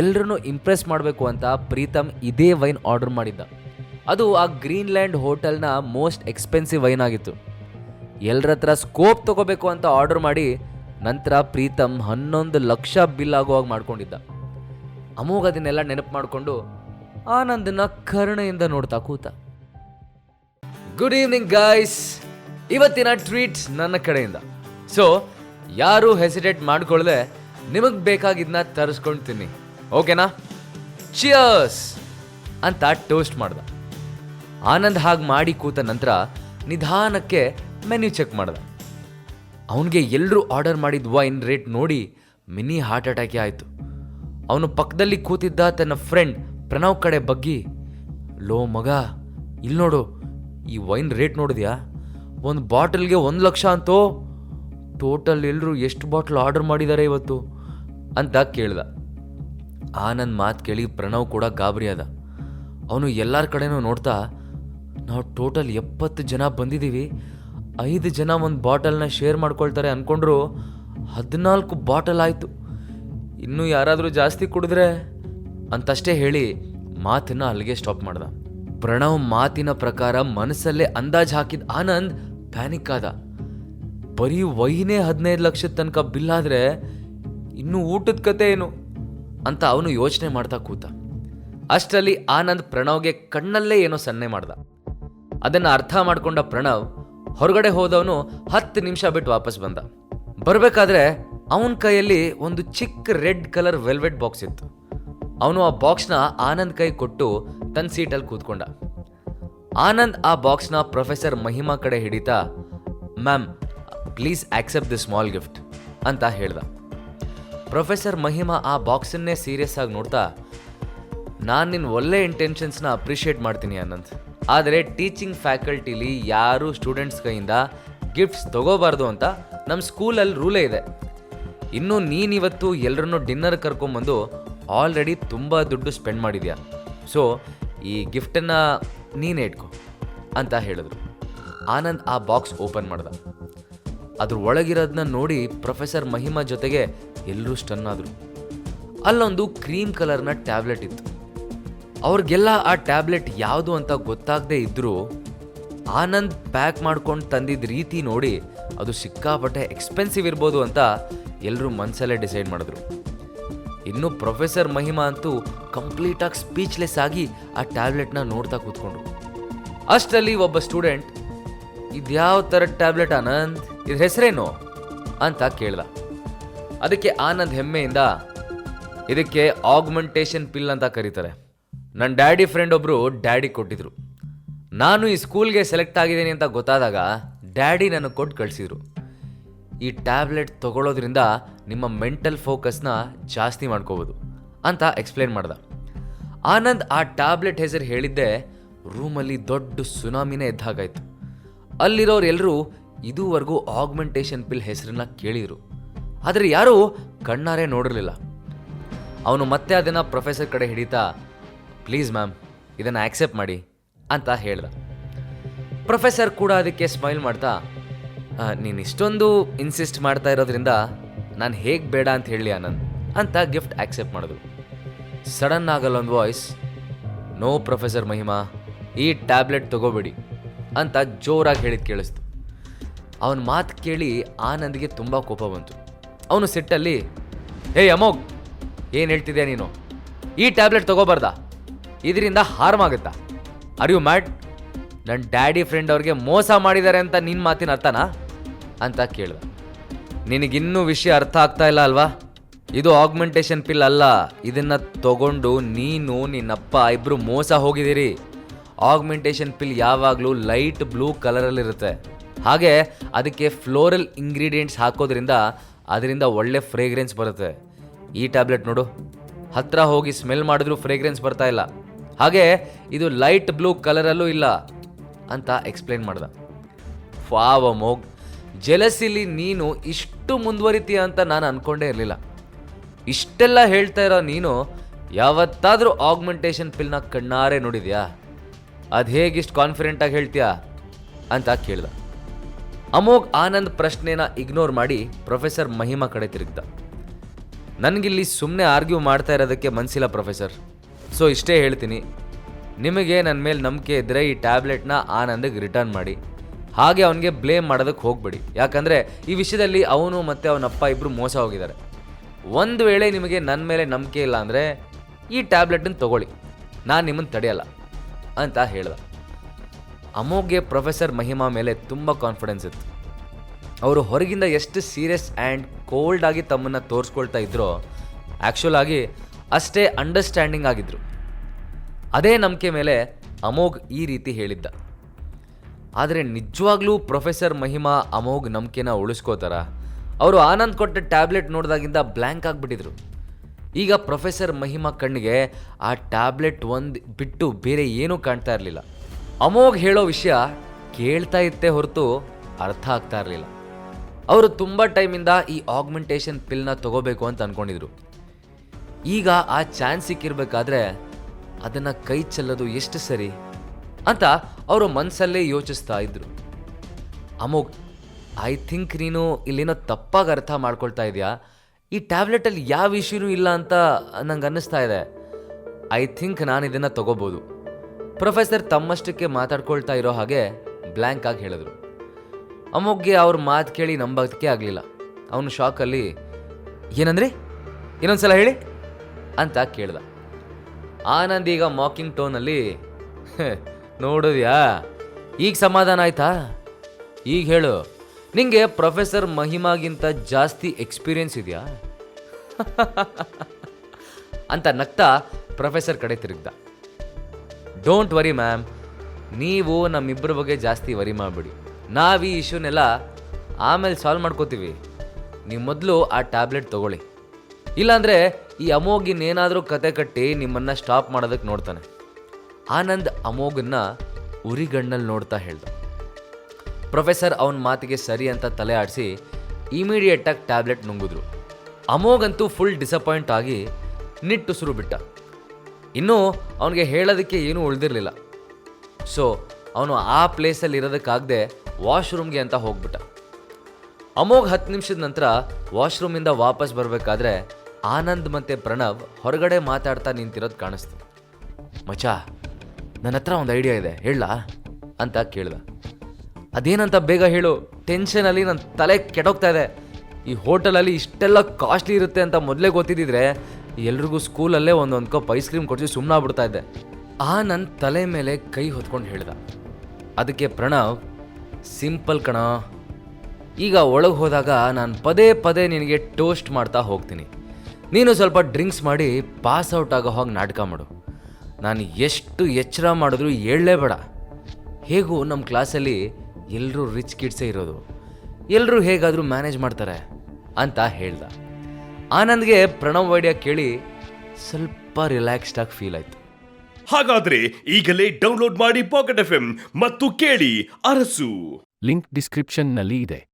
ಎಲ್ಲರನ್ನೂ ಇಂಪ್ರೆಸ್ ಮಾಡಬೇಕು ಅಂತ ಪ್ರೀತಮ್ ಇದೇ ವೈನ್ ಆರ್ಡರ್ ಮಾಡಿದ್ದ. ಅದು ಆ ಗ್ರೀನ್ಲ್ಯಾಂಡ್ ಹೋಟೆಲ್ನ ಮೋಸ್ಟ್ ಎಕ್ಸ್ಪೆನ್ಸಿವ್ ವೈನ್ ಆಗಿತ್ತು. ಎಲ್ಲರ ಹತ್ರ ಸ್ಕೋಪ್ ತಗೋಬೇಕು ಅಂತ ಆರ್ಡರ್ ಮಾಡಿ ನಂತರ ಪ್ರೀತಮ್ ಹನ್ನೊಂದು ಲಕ್ಷ ಬಿಲ್ ಆಗುವಾಗ ಮಾಡ್ಕೊಂಡಿದ್ದ. ಅಮೋಘ ಅದನ್ನೆಲ್ಲ ನೆನಪು ಮಾಡಿಕೊಂಡು ಆನಂದನ ಕರುಣೆಯಿಂದ ನೋಡ್ತಾ ಕೂತ. ಗುಡ್ ಈವ್ನಿಂಗ್ ಗಾಯ್ಸ್ ಇವತ್ತಿನ ಟ್ವೀಟ್ ನನ್ನ ಕಡೆಯಿಂದ. ಸೊ ಯಾರು ಹೆಸಿಟೇಟ್ ಮಾಡ್ಕೊಳ್ಳದೆ ನಿಮಗೆ ಬೇಕಾಗಿದ್ನ ತರಿಸ್ಕೊಳ್ತೀನಿ ಓಕೆನಾ? ಚಿಯರ್ಸ್ ಅಂತ ಟೋಸ್ಟ್ ಮಾಡ್ದ. ಆನಂದ್ ಹಾಗೆ ಮಾಡಿ ಕೂತ ನಂತರ ನಿಧಾನಕ್ಕೆ ಮೆನ್ಯೂ ಚೆಕ್ ಮಾಡ್ದ. ಅವನಿಗೆ ಎಲ್ಲರೂ ಆರ್ಡರ್ ಮಾಡಿದ ವೈನ್ ರೇಟ್ ನೋಡಿ ಮಿನಿ ಹಾರ್ಟ್ ಅಟ್ಯಾಕೇ ಆಯಿತು. ಅವನು ಪಕ್ಕದಲ್ಲಿ ಕೂತಿದ್ದ ತನ್ನ ಫ್ರೆಂಡ್ ಪ್ರಣವ್ ಕಡೆ ಬಗ್ಗಿ, ಲೋ ಮಗ ಇಲ್ಲಿ ನೋಡು, ಈ ವೈನ್ ರೇಟ್ ನೋಡಿದ್ಯಾ? ಒಂದು ಬಾಟಲ್ಗೆ ಒಂದು ಲಕ್ಷ ಅಂತೋ? ಟೋಟಲ್ ಎಲ್ಲರೂ ಎಷ್ಟು ಬಾಟಲ್ ಆರ್ಡರ್ ಮಾಡಿದ್ದಾರೆ ಇವತ್ತು? ಅಂತ ಕೇಳ್ದ. ಆನಂದ್ ಮಾತು ಕೇಳಿ ಪ್ರಣವ್ ಕೂಡ ಗಾಬರಿ ಅದ ಅವನು ಎಲ್ಲರ ಕಡೆನೂ ನೋಡ್ತಾ, ನಾವು ಟೋಟಲ್ ಎಪ್ಪತ್ತು ಜನ ಬಂದಿದ್ದೀವಿ ಐದು ಜನ ಒಂದು ಬಾಟಲ್ನ ಶೇರ್ ಮಾಡ್ಕೊಳ್ತಾರೆ ಅಂದ್ಕೊಂಡ್ರು ಹದಿನಾಲ್ಕು ಬಾಟಲ್ ಆಯಿತು. ಇನ್ನೂ ಯಾರಾದರೂ ಜಾಸ್ತಿ ಕುಡಿದ್ರೆ? ಅಂತಷ್ಟೇ ಹೇಳಿ ಮಾತನ್ನು ಅಲ್ಲಿಗೆ ಸ್ಟಾಪ್ ಮಾಡ್ದ. ಪ್ರಣವ್ ಮಾತಿನ ಪ್ರಕಾರ ಮನಸ್ಸಲ್ಲೇ ಅಂದಾಜು ಹಾಕಿದ ಆನಂದ್ ಪ್ಯಾನಿಕ್ ಆದ. ಬರೀ ವೈನೇ ಹದಿನೈದು ಲಕ್ಷದ ತನಕ ಬಿಲ್ ಆದ್ರೆ ಇನ್ನು ಊಟದ ಕತೆ ಏನು? ಅಂತ ಅವನು ಯೋಚನೆ ಮಾಡ್ತಾ ಕೂತ. ಅಷ್ಟರಲ್ಲಿ ಆನಂದ್ ಪ್ರಣವ್ಗೆ ಕಣ್ಣಲ್ಲೇ ಏನೋ ಸನ್ನೆ ಮಾಡ್ದ. ಅದನ್ನ ಅರ್ಥ ಮಾಡ್ಕೊಂಡ ಪ್ರಣವ್ ಹೊರಗಡೆ ಹೋದವನು ಹತ್ತು ನಿಮಿಷ ಬಿಟ್ಟು ವಾಪಸ್ ಬಂದ. ಬರಬೇಕಾದ್ರೆ ಅವನ ಕೈಯಲ್ಲಿ ಒಂದು ಚಿಕ್ಕ ರೆಡ್ ಕಲರ್ ವೆಲ್ವೆಟ್ ಬಾಕ್ಸ್ ಇತ್ತು. ಅವನು ಆ ಬಾಕ್ಸ್ನ ಆನಂದ್ ಕೈ ಕೊಟ್ಟು ತನ್ನ ಸೀಟಲ್ಲಿ ಕೂತ್ಕೊಂಡ. ಆನಂದ್ ಆ ಬಾಕ್ಸ್ನ ಪ್ರೊಫೆಸರ್ ಮಹಿಮಾ ಕಡೆ ಹಿಡಿತಾ, ma'am, please accept the small gift ಅಂತ ಹೇಳ್ದ. ಪ್ರೊಫೆಸರ್ ಮಹಿಮಾ ಆ ಬಾಕ್ಸನ್ನೇ ಸೀರಿಯಸ್ ಆಗಿ ನೋಡ್ತಾ, ನಾನು ನಿನ್ನ ಒಳ್ಳೆ ಇಂಟೆನ್ಷನ್ಸ್ನ ಅಪ್ರಿಷಿಯೇಟ್ ಮಾಡ್ತೀನಿ ಅನ್ನಂತ ಆದರೆ ಟೀಚಿಂಗ್ ಫ್ಯಾಕಲ್ಟಿಲಿ ಯಾರು ಸ್ಟೂಡೆಂಟ್ಸ್ ಕೈಯಿಂದ ಗಿಫ್ಟ್ಸ್ ತಗೋಬಾರ್ದು ಅಂತ ನಮ್ಮ ಸ್ಕೂಲಲ್ಲಿ ರೂಲೇ ಇದೆ. ಇನ್ನು ನೀನಿವತ್ತು ಎಲ್ಲರನ್ನೂ ಡಿನ್ನರ್ ಕರ್ಕೊಂಬಂದು ಆಲ್ರೆಡಿ ತುಂಬ ದುಡ್ಡು ಸ್ಪೆಂಡ್ ಮಾಡಿದ್ಯಾ? ಸೊ ಈ ಗಿಫ್ಟನ್ನು ನೀನೇ ಇಟ್ಕೊ, ಅಂತ ಹೇಳಿದ್ರು. ಆನಂದ್ ಆ ಬಾಕ್ಸ್ ಓಪನ್ ಮಾಡ್ದ. ಅದ್ರ ಒಳಗಿರೋದನ್ನ ನೋಡಿ ಪ್ರೊಫೆಸರ್ ಮಹಿಮಾ ಜೊತೆಗೆ ಎಲ್ಲರೂ ಸ್ಟನ್ ಆದರು. ಅಲ್ಲೊಂದು ಕ್ರೀಮ್ ಕಲರ್ನ ಟ್ಯಾಬ್ಲೆಟ್ ಇತ್ತು. ಅವ್ರಿಗೆಲ್ಲ ಆ ಟ್ಯಾಬ್ಲೆಟ್ ಯಾವುದು ಅಂತ ಗೊತ್ತಾಗದೇ ಇದ್ದರೂ ಆನಂದ್ ಪ್ಯಾಕ್ ಮಾಡ್ಕೊಂಡು ತಂದಿದ್ದ ರೀತಿ ನೋಡಿ ಅದು ಸಿಕ್ಕಾಪಟ್ಟೆ ಎಕ್ಸ್ಪೆನ್ಸಿವ್ ಇರ್ಬೋದು ಅಂತ ಎಲ್ಲರೂ ಮನಸ್ಸಲ್ಲೇ ಡಿಸೈಡ್ ಮಾಡಿದ್ರು. ಇನ್ನು ಪ್ರೊಫೆಸರ್ ಮಹಿಮಾ ಅಂತೂ ಕಂಪ್ಲೀಟಾಗಿ ಸ್ಪೀಚ್ಲೆಸ್ ಆಗಿ ಆ ಟ್ಯಾಬ್ಲೆಟ್ನ ನೋಡ್ತಾ ಕೂತ್ಕೊಂಡ್ರು. ಅಷ್ಟರಲ್ಲಿ ಒಬ್ಬ ಸ್ಟೂಡೆಂಟ್, ಇದ್ಯಾವ ಥರದ ಟ್ಯಾಬ್ಲೆಟ್ ಆನಂದ್? ಇದ್ರ ಹೆಸರೇನು? ಅಂತ ಕೇಳ್ದ. ಅದಕ್ಕೆ ಆನಂದ್ ಹೆಮ್ಮೆಯಿಂದ ಇದಕ್ಕೆ ಆಗ್ಮೆಂಟೇಷನ್ ಪಿಲ್ ಅಂತ ಕರೀತಾರೆ. ನನ್ನ ಡ್ಯಾಡಿ ಫ್ರೆಂಡ್ ಒಬ್ಬರು ಡ್ಯಾಡಿ ಕೊಟ್ಟಿದ್ರು. ನಾನು ಈ ಸ್ಕೂಲ್ಗೆ ಸೆಲೆಕ್ಟ್ ಆಗಿದ್ದೀನಿ ಅಂತ ಗೊತ್ತಾದಾಗ ಡ್ಯಾಡಿ ನನಗೆ ಕೊಟ್ಟು ಕಳಿಸಿದ್ರು. ಈ ಟ್ಯಾಬ್ಲೆಟ್ ತಗೊಳ್ಳೋದ್ರಿಂದ ನಿಮ್ಮ ಮೆಂಟಲ್ ಫೋಕಸ್ನ ಜಾಸ್ತಿ ಮಾಡ್ಕೋಬೋದು ಅಂತ ಎಕ್ಸ್ಪ್ಲೇನ್ ಮಾಡ್ದ. ಆನಂದ್ ಆ ಟ್ಯಾಬ್ಲೆಟ್ ಹೆಸರು ಹೇಳಿದ್ದೆ ರೂಮಲ್ಲಿ ದೊಡ್ಡ ಸುನಾಮಿನೇ ಎದ್ದಾಗಾಯ್ತು. ಅಲ್ಲಿರೋರು ಎಲ್ಲರೂ ಇದುವರೆಗೂ ಆಗ್ಮೆಂಟೇಷನ್ ಪಿಲ್ ಹೆಸರನ್ನ ಕೇಳಿದ್ರು. ಆದರೆ ಯಾರೂ ಕಣ್ಣಾರೆ ನೋಡಿರಲಿಲ್ಲ. ಅವನು ಮತ್ತೆ ಅದನ್ನು ಪ್ರೊಫೆಸರ್ ಕಡೆ ಹಿಡಿತಾ ಪ್ಲೀಸ್ ಮ್ಯಾಮ್ ಇದನ್ನು ಆಕ್ಸೆಪ್ಟ್ ಮಾಡಿ ಅಂತ ಹೇಳ್ದ. ಪ್ರೊಫೆಸರ್ ಕೂಡ ಅದಕ್ಕೆ ಸ್ಮೈಲ್ ಮಾಡ್ತಾ "ಆ, ನೀನು ಇಷ್ಟೊಂದು ಇನ್ಸಿಸ್ಟ್ ಮಾಡ್ತಾ ಇರೋದ್ರಿಂದ ನಾನು ಹೇಗೆ ಬೇಡ ಅಂತ ಹೇಳಿ ಆನಂದ್ ಅಂತ ಗಿಫ್ಟ್ ಆಕ್ಸೆಪ್ಟ್ ಮಾಡಿದ್ರು ಸಡನ್ ಆಗಲ್ಲ ಒಂದು ವಾಯ್ಸ್ ನೋ ಪ್ರೊಫೆಸರ್ ಮಹಿಮಾ ಈ ಟ್ಯಾಬ್ಲೆಟ್ ತಗೋಬೇಡಿ ಅಂತ ಜೋರಾಗಿ ಹೇಳಿದ್ ಕೇಳಿಸ್ತು. ಅವನ ಮಾತು ಕೇಳಿ ಆನಂದ್ಗೆ ತುಂಬ ಕೋಪ ಬಂತು. ಅವನು ಸಿಟ್ಟಲ್ಲಿ, ಹೇ ಅಮೋಗ್ ಏನು ಹೇಳ್ತಿದ್ಯಾ ನೀನು? ಈ ಟ್ಯಾಬ್ಲೆಟ್ ತಗೋಬಾರ್ದಾ? ಇದರಿಂದ ಹಾರ್ಮ್ ಆಗುತ್ತಾ ಆರ್ ಯು ಮ್ಯಾಡ್ ನನ್ನ ಡ್ಯಾಡಿ ಫ್ರೆಂಡ್ ಅವ್ರಿಗೆ ಮೋಸ ಮಾಡಿದ್ದಾರೆ ಅಂತ ನಿನ್ನ ಮಾತಿನ ಅರ್ಥನಾ? ಅಂತ ಕೇಳ್ದ. ನಿನಗಿನ್ನೂ ವಿಷಯ ಅರ್ಥ ಆಗ್ತಾ ಇಲ್ಲ ಅಲ್ವಾ? ಇದು ಆಗ್ಮೆಂಟೇಷನ್ ಪಿಲ್ ಅಲ್ಲ. ಇದನ್ನು ತಗೊಂಡು ನೀನು, ನಿನ್ನಪ್ಪ ಇಬ್ಬರು ಮೋಸ ಹೋಗಿದ್ದೀರಿ. ಆಗ್ಮೆಂಟೇಷನ್ ಪಿಲ್ ಯಾವಾಗಲೂ ಲೈಟ್ ಬ್ಲೂ ಕಲರಲ್ಲಿರುತ್ತೆ ಹಾಗೆ ಅದಕ್ಕೆ ಫ್ಲೋರಲ್ ಇಂಗ್ರೀಡಿಯೆಂಟ್ಸ್ ಹಾಕೋದ್ರಿಂದ ಅದರಿಂದ ಒಳ್ಳೆ ಫ್ರೇಗ್ರೆನ್ಸ್ ಬರುತ್ತೆ. ಈ ಟ್ಯಾಬ್ಲೆಟ್ ನೋಡು. ಹತ್ರ ಹೋಗಿ ಸ್ಮೆಲ್ ಮಾಡಿದ್ರೂ ಫ್ರೇಗ್ರೆನ್ಸ್ ಬರ್ತಾ ಇಲ್ಲ. ಹಾಗೆ ಇದು ಲೈಟ್ ಬ್ಲೂ ಕಲರಲ್ಲೂ ಇಲ್ಲ ಅಂತ ಎಕ್ಸ್ಪ್ಲೇನ್ ಮಾಡ್ದ. ಫಾವ ಮೋಗ್, ಜೆಲಸಿಲಿ ನೀನು ಇಷ್ಟು ಮುಂದುವರಿತೀಯ ಅಂತ ನಾನು ಅಂದ್ಕೊಂಡೇ ಇರಲಿಲ್ಲ. ಇಷ್ಟೆಲ್ಲ ಹೇಳ್ತಾ ಇರೋ ನೀನು ಯಾವತ್ತಾದರೂ ಆಗ್ಮೆಂಟೇಷನ್ ಪಿಲ್ನ ಕಣ್ಣಾರೆ ನೋಡಿದ್ಯಾ? ಅದು ಹೇಗಿಷ್ಟು ಕಾನ್ಫಿಡೆಂಟಾಗಿ ಹೇಳ್ತೀಯಾ? ಅಂತ ಕೇಳ್ದ. ಅಮೋಘ್ ಆನಂದ್ ಪ್ರಶ್ನೆನ ಇಗ್ನೋರ್ ಮಾಡಿ ಪ್ರೊಫೆಸರ್ ಮಹಿಮಾ ಕಡೆ ತಿರುಗ್ದ. ನನಗಿಲ್ಲಿ ಸುಮ್ಮನೆ ಆರ್ಗ್ಯೂ ಮಾಡ್ತಾ ಇರೋದಕ್ಕೆ ಮನಸ್ಸಿಲ್ಲ ಪ್ರೊಫೆಸರ್. ಸೊ ಇಷ್ಟೇ ಹೇಳ್ತೀನಿ. ನಿಮಗೆ ನನ್ನ ಮೇಲೆ ನಂಬಿಕೆ ಇದ್ದರೆ ಈ ಟ್ಯಾಬ್ಲೆಟ್ನ ಆನಂದಿಗೆ ರಿಟರ್ನ್ ಮಾಡಿ. ಹಾಗೆ ಅವನಿಗೆ ಬ್ಲೇಮ್ ಮಾಡೋದಕ್ಕೆ ಹೋಗಬೇಡಿ. ಯಾಕಂದರೆ ಈ ವಿಷಯದಲ್ಲಿ ಅವನು ಮತ್ತು ಅವನಪ್ಪ ಇಬ್ಬರು ಮೋಸ ಹೋಗಿದ್ದಾರೆ. ಒಂದು ವೇಳೆ ನಿಮಗೆ ನನ್ನ ಮೇಲೆ ನಂಬಿಕೆ ಇಲ್ಲ ಅಂದರೆ ಈ ಟ್ಯಾಬ್ಲೆಟನ್ನು ತಗೊಳ್ಳಿ. ನಾನು ನಿಮ್ಮನ್ನು ತಡೆಯಲ್ಲ ಅಂತ ಹೇಳ್ದ. ಅಮೋಘ್ಗೆ ಪ್ರೊಫೆಸರ್ ಮಹಿಮಾ ಮೇಲೆ ತುಂಬ ಕಾನ್ಫಿಡೆನ್ಸ್ ಇತ್ತು. ಅವರು ಹೊರಗಿಂದ ಎಷ್ಟು ಸೀರಿಯಸ್ ಆ್ಯಂಡ್ ಕೋಲ್ಡ್ ಆಗಿ ತಮ್ಮನ್ನು ತೋರಿಸ್ಕೊಳ್ತಾ ಇದ್ರೋ ಆ್ಯಕ್ಚುಲ್ ಆಗಿ ಅಷ್ಟೇ ಅಂಡರ್ಸ್ಟ್ಯಾಂಡಿಂಗ್ ಆಗಿದ್ರು. ಅದೇ ನಂಬಿಕೆ ಮೇಲೆ ಅಮೋಘ್ ಈ ರೀತಿ ಹೇಳಿದ್ದ. ಆದರೆ ನಿಜವಾಗ್ಲೂ ಪ್ರೊಫೆಸರ್ ಮಹಿಮಾ ಅಮೋಘ್ ನಂಬಿಕೆನ ಉಳಿಸ್ಕೋತಾರ? ಅವರು ಆನಂದ್ ಕೊಟ್ಟ ಟ್ಯಾಬ್ಲೆಟ್ ನೋಡಿದಾಗಿಂದ ಬ್ಲ್ಯಾಂಕ್ ಆಗಿಬಿಟ್ಟಿದ್ರು. ಈಗ ಪ್ರೊಫೆಸರ್ ಮಹಿಮಾ ಕಣ್ಣಿಗೆ ಆ ಟ್ಯಾಬ್ಲೆಟ್ ಒಂದು ಬಿಟ್ಟು ಬೇರೆ ಏನೂ ಕಾಣ್ತಾ ಇರಲಿಲ್ಲ. ಅಮೋಘ್ ಹೇಳೋ ವಿಷಯ ಕೇಳ್ತಾ ಇತ್ತೇ ಹೊರತು ಅರ್ಥ ಆಗ್ತಾ ಇರಲಿಲ್ಲ. ಅವರು ತುಂಬ ಟೈಮಿಂದ ಈ ಆಗ್ಮೆಂಟೇಷನ್ ಪಿಲ್ನ ತಗೋಬೇಕು ಅಂತ ಅಂದ್ಕೊಂಡಿದ್ರು ಈಗ ಆ ಚಾನ್ಸ್ ಸಿಕ್ಕಿರ್ಬೇಕಾದ್ರೆ ಅದನ್ನು ಕೈ ಚೆಲ್ಲೋದು ಎಷ್ಟು ಸರಿ ಅಂತ ಅವರು ಮನಸ್ಸಲ್ಲೇ ಯೋಚಿಸ್ತಾ ಇದ್ರು. ಅಮೋಘ್, ಐ ಥಿಂಕ್ ನೀನು ಇಲ್ಲೇನೋ ತಪ್ಪಾಗಿ ಅರ್ಥ ಮಾಡ್ಕೊಳ್ತಾ ಇದೆಯಾ? ಈ ಟ್ಯಾಬ್ಲೆಟಲ್ಲಿ ಯಾವ ಇಶ್ಯೂನೂ ಇಲ್ಲ ಅಂತ ನಂಗೆ ಅನ್ನಿಸ್ತಾ ಇದೆ. ಐ ಥಿಂಕ್ ನಾನು ಇದನ್ನು ತಗೋಬೋದು. ಪ್ರೊಫೆಸರ್ ತಮ್ಮಷ್ಟಕ್ಕೆ ಮಾತಾಡ್ಕೊಳ್ತಾ ಇರೋ ಹಾಗೆ ಬ್ಲ್ಯಾಂಕ್ ಆಗಿ ಹೇಳಿದ್ರು. ಅಮ್ಮಗ್ಗೆ ಅವ್ರ ಮಾತು ಕೇಳಿ ನಂಬೋದಕ್ಕೆ ಆಗಲಿಲ್ಲ. ಅವನು ಶಾಕಲ್ಲಿ, ಏನಂದ್ರಿ? ಇನ್ನೊಂದ್ಸಲ ಹೇಳಿ? ಅಂತ ಕೇಳ್ದ. ಆನಂದ್ ಈಗ ಮಾಕಿಂಗ್ ಟೋನಲ್ಲಿ ನೋಡಿದ್ಯಾ? ಈಗ ಸಮಾಧಾನ ಆಯ್ತಾ? ಈಗ ಹೇಳು. ನಿಂಗೆ ಪ್ರೊಫೆಸರ್ ಮಹಿಮಾಗಿಂತ ಜಾಸ್ತಿ ಎಕ್ಸ್ಪೀರಿಯನ್ಸ್ ಇದೆಯಾ? ಅಂತ ನಗ್ತಾ ಪ್ರೊಫೆಸರ್ ಕಡೆ ತಿರುಗ್ದ. ಡೋಂಟ್ ವರಿ ಮ್ಯಾಮ್ ನೀವು ನಮ್ಮಿಬ್ಬರ ಬಗ್ಗೆ ಜಾಸ್ತಿ ವರಿ ಮಾಡಿಬಿಡಿ. ನಾವು ಈ ಇಶ್ಯೂನೆಲ್ಲ ಆಮೇಲೆ ಸಾಲ್ವ್ ಮಾಡ್ಕೋತೀವಿ. ನೀವು ಮೊದಲು ಆ ಟ್ಯಾಬ್ಲೆಟ್ ತಗೊಳ್ಳಿ. ಇಲ್ಲಾಂದರೆ ಈ ಅಮೋಗಿನೇನಾದರೂ ಕತೆ ಕಟ್ಟಿ ನಿಮ್ಮನ್ನು ಸ್ಟಾಪ್ ಮಾಡೋದಕ್ಕೆ ನೋಡ್ತಾನೆ. ಆನಂದ್ ಅಮೋಘನ್ನ ಉರಿಗಣ್ಣಲ್ಲಿ ನೋಡ್ತಾ ಹೇಳ್ದ. ಪ್ರೊಫೆಸರ್ ಅವನ ಮಾತಿಗೆ ಸರಿ ಅಂತ ತಲೆ ಆಡಿಸಿ ಇಮಿಡಿಯೇಟಾಗಿ ಟ್ಯಾಬ್ಲೆಟ್ ನುಂಗಿದ್ರು. ಅಮೋಗಂತೂ ಫುಲ್ ಡಿಸಪಾಯಿಂಟ್ ಆಗಿ ನಿಟ್ಟುಸಿರು ಬಿಟ್ಟ. ಇನ್ನೂ ಅವನಿಗೆ ಹೇಳೋದಕ್ಕೆ ಏನೂ ಉಳಿದಿರಲಿಲ್ಲ. ಸೊ ಅವನು ಆ ಪ್ಲೇಸಲ್ಲಿ ಇರೋದಕ್ಕಾಗದೆ ವಾಶ್ರೂಮ್ಗೆ ಅಂತ ಹೋಗ್ಬಿಟ್ಟ. ಅಮೋಘ್ ಹತ್ತು ನಿಮಿಷದ ನಂತರ ವಾಶ್ರೂಮಿಂದ ವಾಪಸ್ ಬರಬೇಕಾದ್ರೆ ಆನಂದ್ ಮತ್ತು ಪ್ರಣವ್ ಹೊರಗಡೆ ಮಾತಾಡ್ತಾ ನಿಂತಿರೋದು ಕಾಣಿಸ್ತು. ಮಚಾ ನನ್ನ ಹತ್ರ ಒಂದು ಐಡಿಯಾ ಇದೆ, ಹೇಳಲಾ? ಅಂತ ಕೇಳ್ದ. ಅದೇನಂತ ಬೇಗ ಹೇಳು ಟೆನ್ಷನಲ್ಲಿ ನನ್ನ ತಲೆ ಕೆಡೋಗ್ತಾ ಇದೆ. ಈ ಹೋಟೆಲಲ್ಲಿ ಇಷ್ಟೆಲ್ಲ ಕಾಸ್ಟ್ಲಿ ಇರುತ್ತೆ ಅಂತ ಮೊದಲೇ ಗೊತ್ತಿದ್ದಿದ್ರೆ ಎಲ್ರಿಗೂ ಸ್ಕೂಲಲ್ಲೇ ಒಂದೊಂದು ಕಪ್ ಐಸ್ ಕ್ರೀಮ್ ಕೊಡಿಸಿ ಬಿಡ್ತಾ ಇದ್ದೆ. ಆ ನನ್ನ ತಲೆ ಮೇಲೆ ಕೈ ಹೊತ್ಕೊಂಡು ಹೇಳ್ದ. ಅದಕ್ಕೆ ಪ್ರಣವ್, ಸಿಂಪಲ್ ಕಣ, ಈಗ ಒಳಗೆ ಹೋದಾಗ ನಾನು ಪದೇ ಪದೇ ನಿನಗೆ ಟೋಸ್ಟ್ ಮಾಡ್ತಾ ಹೋಗ್ತೀನಿ. ನೀನು ಸ್ವಲ್ಪ ಡ್ರಿಂಕ್ಸ್ ಮಾಡಿ ಪಾಸ್ ಔಟ್ ಆಗೋ ಹಾಗೆ ನಾಟಕ ಮಾಡು. ನಾನು ಎಷ್ಟು ಎಚ್ಚರ ಮಾಡಿದ್ರು ಬೇಡ. ಹೇಗೂ ನಮ್ಮ ಕ್ಲಾಸಲ್ಲಿ ಎಲ್ಲರೂ ರಿಚ್ ಕಿಡ್ಸೇ ಇರೋದು. ಎಲ್ಲರೂ ಹೇಗಾದರೂ ಮ್ಯಾನೇಜ್ ಮಾಡ್ತಾರೆ. ಅಂತ ಹೇಳ್ದ. ಆನಂದ್ಗೆ ಪ್ರಣವ್ ವೈಡ್ಯ ಕೇಳಿ ಸ್ವಲ್ಪ ರಿಲ್ಯಾಕ್ಸ್ಡ್ ಆಗಿ ಫೀಲ್ ಆಯ್ತು. ಹಾಗಾದ್ರೆ ಈಗಲೇ ಡೌನ್ಲೋಡ್ ಮಾಡಿ ಪಾಕೆಟ್ ಎಫ್ ಮತ್ತು ಕೇಳಿ ಅರಸು. ಲಿಂಕ್ ಡಿಸ್ಕ್ರಿಪ್ಷನ್ನಲ್ಲಿ ಇದೆ.